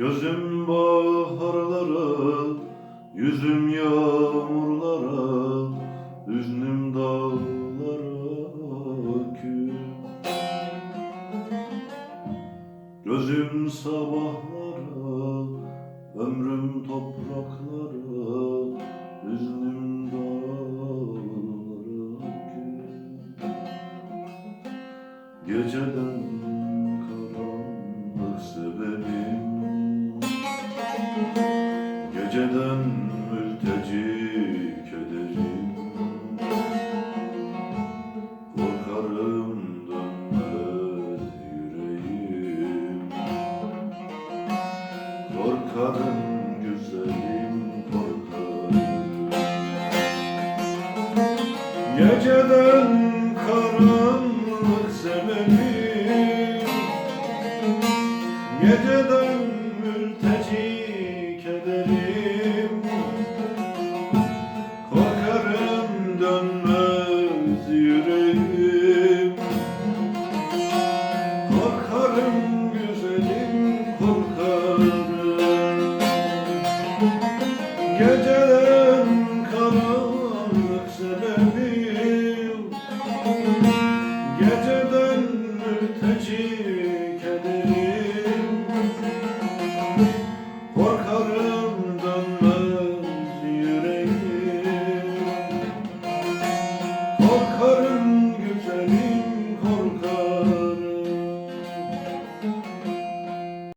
Gözüm baharlara, yüzüm yağmur Gözüm sabahlara, ömrüm topraklara, hüznüm dağlara. Geceden karanlık sebebim Geceden Korkarım güzelim korkarım Geceden karanlık sebebim Geceden mülteci kederim Geceden